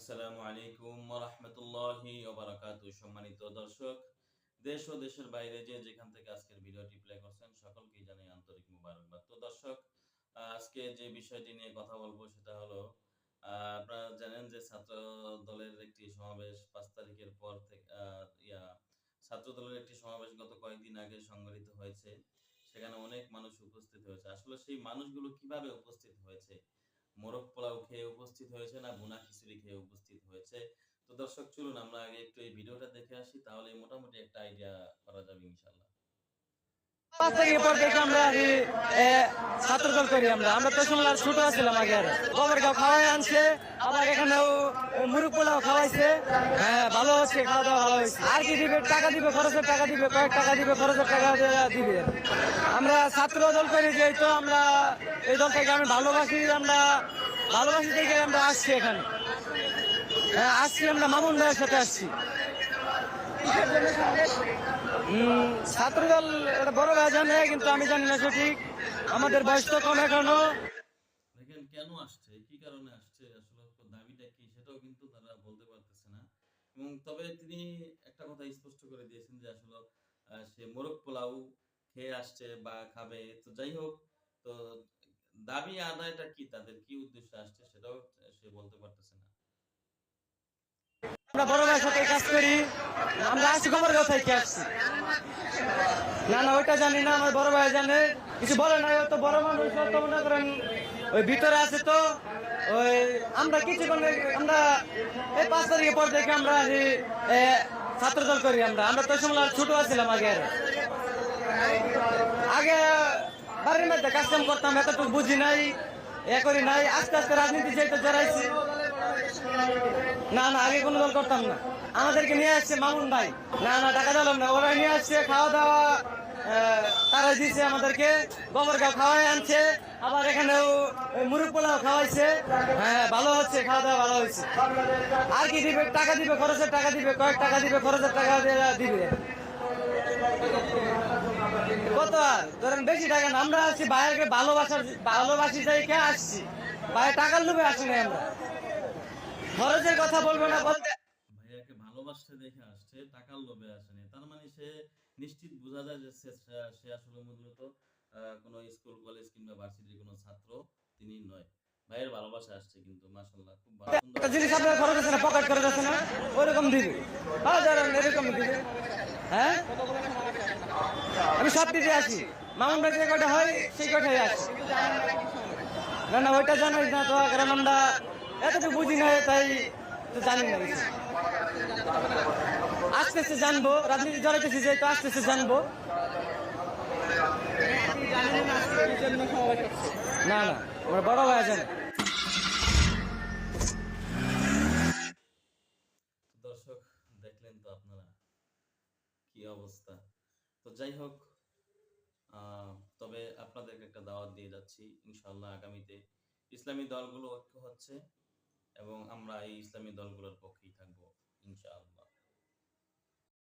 আসসালামু আলাইকুম রহমতুল্লাহি ওবারাকাতু সম্মানিত দর্শক, দেশ ও দেশের বাইরে যে যেখান থেকে আজকের ভিডিওটি প্লে করছেন, সকলকেই জানাই আন্তরিক মুবারকবাদ। তো দর্শক, আজকে যে বিষয়টি নিয়ে কথা বলব সেটা হলো আপনারা জানেন যে ছাত্র দলের একটি সমাবেশ পাঁচ তারিখের পর থেকে ইয়া, ছাত্র দলের একটি সমাবেশ গত কয়েকদিন আগে সংগঠিত হয়েছে। সেখানে অনেক মানুষ উপস্থিত হয়েছে। আসলে সেই মানুষগুলো কীভাবে উপস্থিত হয়েছে? মোরগ পোলাও খেয়ে উপস্থিত হয়েছে না বুনা খিচুড়ি খেয়ে উপস্থিত হয়েছে। তো দর্শক, চলুন আমরা আগে একটু এই ভিডিওটা দেখে আসি, তাহলে মোটামুটি একটা আইডিয়া করা যাবে ইনশাল্লাহ হ্যাঁ আর কি দিবে? টাকা দিবে, খরচের টাকা দিবে, কয়েক টাকা দিবে, খরচের টাকা দিবে। আমরা ছাত্র দল করি যেহেতু আমরা এই দলটাকে আমি ভালোবাসি আমরা ভালোবাসি থেকে আমরা আসছি এখানে। হ্যাঁ আসছি আমরা মামুন ভাইয়ের সাথে আসছি। হুম, ছাত্রদল এটা বড় ভাই জানে কিন্তু আমি জানি না সঠিক আমাদের বয়স তো কম এখনও। কেন আসছে? কি কারণে আসছে? আসলে দাবিটা কি? সেটাও কিন্তু তারা বলতে পারতেছে না। এবং তবে তিনি একটা কথা স্পষ্ট করে দিয়েছেন যে আসলে সে মোরগ পোলাও খেয়ে আসছে বা খাবে, তো যাই হোক, তো দাবি আদায়টা কি? তাদের কি উদ্দেশ্যে আসছে সেটাও সে বলতে পারতেছে না। আমরা বড় ভাইয়ের সাথে কাজ করি, আমরা গোবরগাঁও থেকে আসছি? না না, ওইটা জানি না, আমার বড় ভাই জানে, কিছু বলে না তো বড় মানুষ তো মনে করেন, ওই ভিতরে আছে তো, ওই আমরা কিছু আমরা এই পাঁচ তারিখের পর থেকে আমরা ছাত্রদল করি আমরা আমরা তো শুনলাম ছোট আছিলাম আগে। আগে বাড়ির মধ্যে কাজ কাম করতাম, এতটুকু বুঝি নাই, এ করি নাই, আস্তে আস্তে রাজনীতি যেহেতু জড়াইছি। না না, আগে কোনো দল করতাম না। আমাদেরকে নিয়ে আসছে মামুন ভাই। না না টাকা দিলাম না, ওরা নিয়ে আসছে খাওয়া দাওয়া তারা দিয়েছে আমাদেরকে। গোবরগাঁও খাওয়াই আনছে, আবার এখানেও মুরগ পোলাও খাওয়াইছে। হ্যাঁ ভালো হচ্ছে খাওয়া দাওয়া ভালো হয়েছে। আর কি দিবে? টাকা দিবে, খরচের টাকা দিবে, কয়েক টাকা দিবে, খরচের টাকা দিবে কত আর ধরেন বেশি টাকা না আমরা আসছি ভাইয়াকে ভালোবাসার ভালোবাসি যাইকে আসছি। ভাই টাকার লোভে আসি না আমরা। খরচের কথা বলব না বলতে ভাইয়াকে ভালোবাসতে দেখে আসছে টাকার লোভে আসেনি তার মানে সে নিশ্চিত বোঝা যায় যে সে আসলে মূলত কোনো স্কুল কলেজ কিংবা ভার্সিটির কোনো ছাত্র তিনি নয়। ভাইয়ের ভালোবাসা আসছে কিন্তু মাশাল্লাহ খুব ভালো। জিনিস আপনার খরচ আছে না পকেট খরচ আছে না? ওরকম দিবে। হ্যাঁ এরকম দিবে। হ্যাঁ? আমি সব দিতে আসি। মামুন যে কটা হয়, সেই কটাই আসি। না না, ওইটা জানাই না তো, কারণ আমরা এতটুকু বুঝি না তাই তো জানি না আস্তে আস্তে জানব। রাজনীতি জড়াইতেছি যে তো আস্তে আস্তে জানব। না না, আমার বড় ভাই জানে দর্শক, দেখলেন তো আপনারা। কি অবস্থা? তো যাই হোক তবে আপনাদেরকে একটা দাওয়াত দিয়ে যাচ্ছি ইনশাল্লাহ আগামীতে ইসলামী দলগুলো ঐক্য হচ্ছে এবং আমরা এই ইসলামী দলগুলোর পক্ষেই থাকব, ইনশাআল্লাহ।